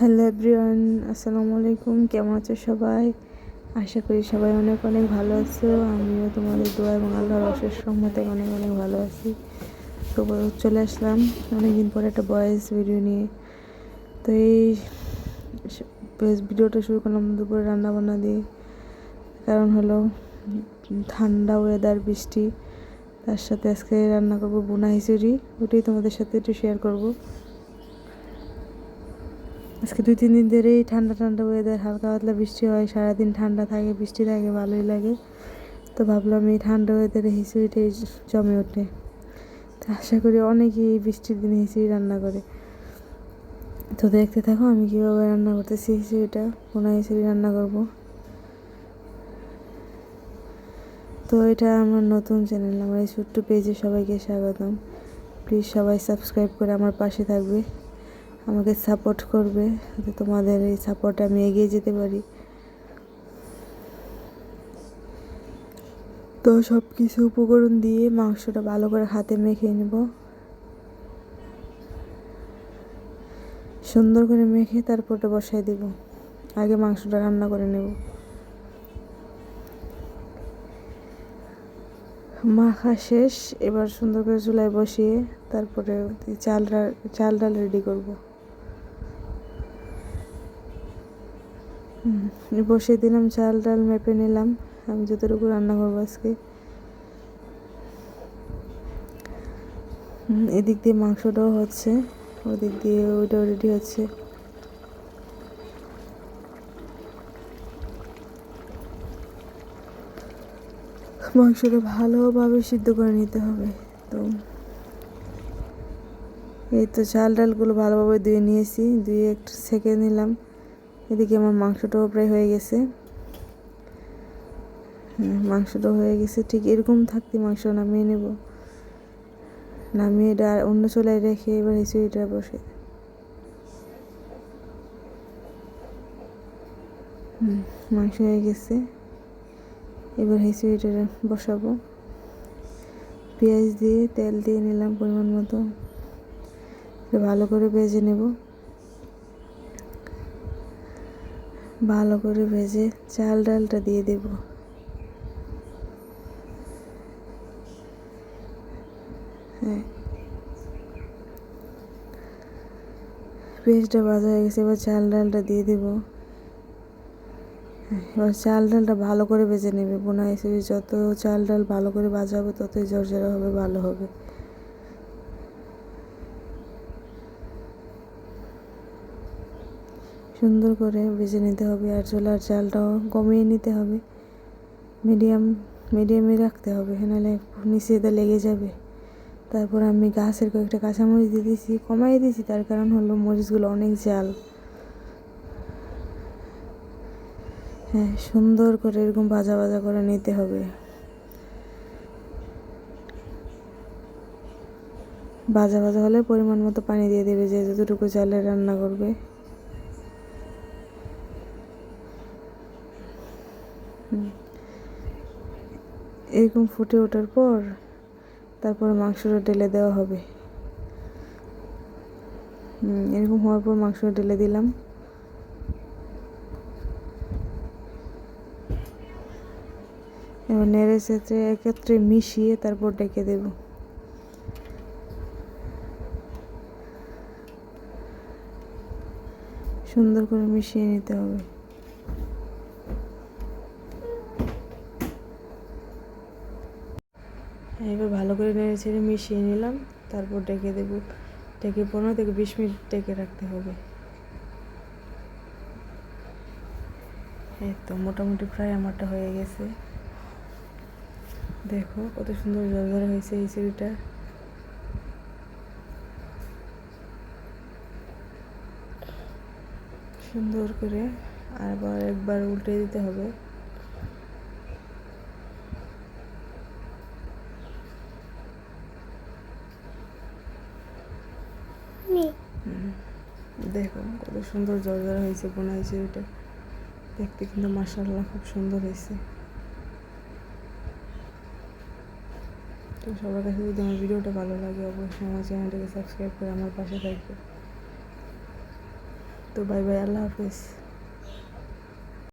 Hello everyone, আসসালামু আলাইকুম। কেমন আছো সবাই? আশা করি সবাই অনেক অনেক ভালো আছো। আমিও তোমাদের দোয়া এবং আল্লাহর অশেষ রহমতে অনেক অনেক ভালো আছি। তো চলে আসলাম। অনেকদিন পরে একটা ভয়েস ভিডিও নিয়ে। তো এই ভিডিওটা শুরু করলাম দুপুরে রান্না বান্না দিয়ে। কারণ হলো ঠান্ডা ওয়েদার বৃষ্টি। তার সাথে আজকে রান্না করব বোনা হিচুড়ি ওটাই তোমাদের সাথে একটু শেয়ার করব। আজকে দুই, তিন দিন ধরেই ঠান্ডা ঠান্ডা ওয়েদার হালকা পাতলা বৃষ্টি হয়, সারাদিন ঠান্ডা থাকে, বৃষ্টি থাকে, ভালোই লাগে। তো ভাবলাম এই ঠান্ডা ওয়েদারে খিচুড়িটাই জমে ওঠে। তো আশা করি অনেকেই এই বৃষ্টির দিনে খিচুড়ি রান্না করে। তো দেখতে থাকো আমি কীভাবে রান্না করতেছি খিচুড়িটা পোনা খিচুড়ি রান্না করব। তো এটা আমার নতুন চ্যানেল আমার এই ছোট্ট পেজে সবাইকে স্বাগতম। প্লিজ সবাই সাবস্ক্রাইব করে আমার পাশে থাকবে। আমাকে সাপোর্ট করবে, যাতে তোমাদের এই সাপোর্টে আমি এগিয়ে যেতে পারি। তো সব কিছু উপকরণ দিয়ে মাংসটা ভালো করে হাতে মেখে নেব। সুন্দর করে মেখে তারপরটা বসাই দিব। আগে মাংসটা রান্না করে নেব। মাখা শেষ, এবার সুন্দর করে চুলায় বসিয়ে তারপরে চাল চাল ডাল রেডি করব। বসিয়ে দিলাম, চাল ডাল মেপে নিলাম। আমি যতটুকু রান্না করব আজকে। এদিক দিয়ে মাংসটাও হচ্ছে, ওদিক দিয়ে ওইটাও রেডি হচ্ছে। মাংসটা ভালোভাবে সিদ্ধ করে নিতে হবে, তো এই তো চাল ডালগুলো ভালোভাবে ধুয়ে নিয়েছি, ধুয়ে একটু সেঁকে নিলাম। এদিকে আমার মাংসটাও প্রায় হয়ে গেছে। হ্যাঁ মাংসটাও হয়ে গেছে। ঠিক এরকম থাকতে মাংস নামিয়ে নেব। নামিয়ে এটা অন্য চুলায় রেখে এবার হিচুড়িটা বসে। মাংস হয়ে গেছে। এবার হিচুড়িটা বসাবো। পেঁয়াজ দিয়ে তেল দিয়ে নিলাম পরিমাণ মতো। ভালো করে ভেজে নেব। ভালো করে ভেজে চাল ডালটা দিয়ে দেব। হ্যাঁ। পেঁয়াজটা ভাজা হয়ে গেছে এবার চাল ডালটা দিয়ে দেব। হ্যাঁ, এবার চাল ডালটা ভালো করে ভেজে নেবে। বোনা হিসেবে যত চাল ডাল ভালো করে ভাজাবো ততই জর্জরা হবে ভালো হবে। সুন্দর করে ভেজে নিতে হবে আর চোলার চালটাও কমিয়ে নিতে হবে। মিডিয়াম, মিডিয়ামে রাখতে হবে, নাহলে নিচেতে লেগে যাবে। তারপর আমি গাছের কয়েকটা কাঁচামরিচ দিয়ে দিয়েছি, কমাই দিয়েছি, তার কারণ হলো মরিচগুলো অনেক জাল। হ্যাঁ সুন্দর করে এরকম ভাজা ভাজা করে নিতে হবে। ভাজা ভাজা হলে পরিমাণ মতো পানি দিয়ে দেবে যে যতটুকু চালে রান্না করবে। এরকম ফুটে ওঠার পর তারপর মাংসটা ঢেলে দেওয়া হবে। এরকম হওয়ার পর মাংসটা ঢেলে দিলাম। এবার নেড়ে চেড়ে একত্রে মিশিয়ে তারপর ডেকে দেব। সুন্দর করে মিশিয়ে নিতে হবে। এবার ভালো করে নেড়ে ছেড়ে মিশিয়ে নিলাম। তারপর ডেকে দেবো। ডেকে পনেরো থেকে বিশ মিনিট ডেকে রাখতে হবে। এই তো মোটামুটি প্রায় আমারটা হয়ে গেছে। দেখো কত সুন্দর জলঝরে হয়েছে এই চিড়িটা সুন্দর করে আবার একবার উল্টে দিতে হবে। দেখো, কত সুন্দর জর্জর হয়েছে, বোনা হয়েছে ওইটা দেখতে কিন্তু মাসাল্লাহ খুব সুন্দর হয়েছে। তো সবার কাছে যদি আমার ভিডিওটা ভালো লাগে, অবশ্যই আমার চ্যানেলটাকে সাবস্ক্রাইব করে আমার পাশে থাকবে। তো বাই বাই, আল্লাহ হাফেজ।